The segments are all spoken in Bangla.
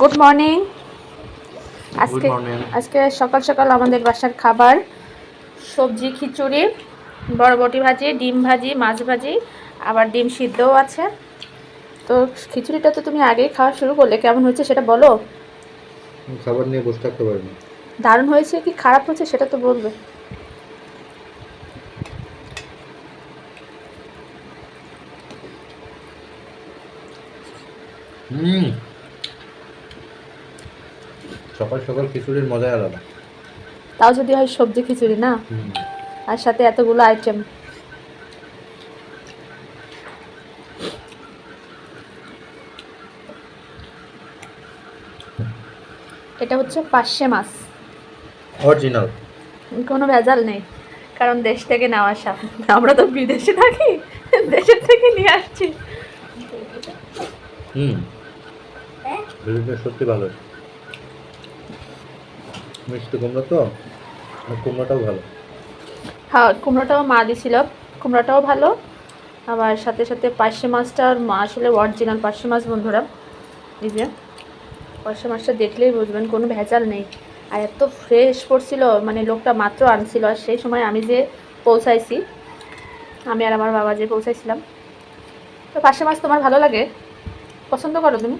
গুড মর্নিং আজকে আজকে সকাল সকাল আমাদের বাসার খাবার সবজি খিচুড়ি বরবটি ভাজি ডিম ভাজি মাছ ভাজি আবার ডিম সিদ্ধও আছে। তো খিচুড়িটা তো তুমি আগেই খাওয়া শুরু করলে কেমন হয়েছে সেটা বলো? খাবার নিয়ে বসে থাকতে পারি না দারুণ হয়েছে কি খারাপ হয়েছে সেটা তো বলবে। হুম। সকাল সকাল খিচুড়ির মজাই আলাদা। তাও যদি হয় সবজি খিচুড়ি না? আর সাথে এতগুলো আইটেম এটা হচ্ছে পার্শে মাছ। অরিজিনাল কোনো ভেজাল নেই কারণ দেশ থেকে নেওয়া আসা। আমরা তো বিদেশে থাকি দেশের থেকে নিয়ে আসছি। হুম। সত্যি ভালো। মিষ্টি কুমড়া তো আর কুমড়াটাও ভালো। হ্যাঁ কুমড়োটাও মা দিছিল। কুমড়োটাও ভালো। আবার সাথে সাথে পার্শে মাছটা আর মা আসলে অরিজিনাল পার্শে মাছ বন্ধুরা। এই যে পার্শে মাছটা দেখলেই বুঝবেন কোনো ভেজাল নেই। আর এত ফ্রেশ পড়ছিল মানে লোকটা মাত্র আনছিল। আর সেই সময় আমি যে পৌঁছাইছি আমি আর আমার বাবা যে পৌঁছাইছিলাম। তো পার্শে মাছ তোমার ভালো লাগে? পছন্দ করো তুমি?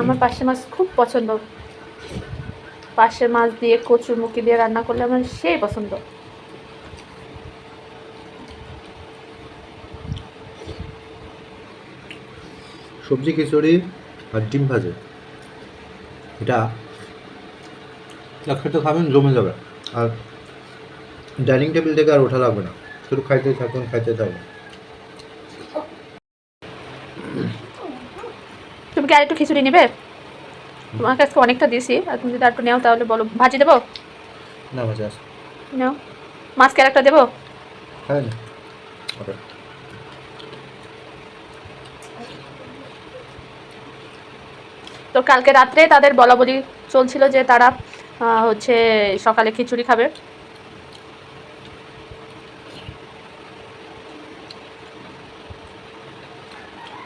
আমার পার্শে মাছ খুব পছন্দ। পার্শে মাছ দিয়ে কচু মুখি দিয়ে রান্না করলে আমার সেই পছন্দ। সবজি খিচুড়ি আর ডিম ভাজে। এটা একসাথে খাবেন জমে যাবে। আর ডাইনিং টেবিল থেকে আর ওঠা লাগবে না। শুধু খাইতে থাকুন খাইতে থাকুন। তুমি কি আর একটু খিচুড়ি নেবে? তোমার কাছে অনেকটা দিয়েছি আর তুমি যদি আর একটু নেও তাহলে বলো ভাজি দেবো? না ভাজা আছে। নাও। মাছ কি একটা দেবো? না। ওটা তো কালকে রাত্রে তাদের বলা বলি চলছিল যে তারা হচ্ছে সকালে খিচুড়ি খাবে।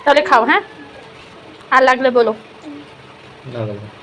তাহলে খাও হ্যাঁ? আর লাগলে বলো। না না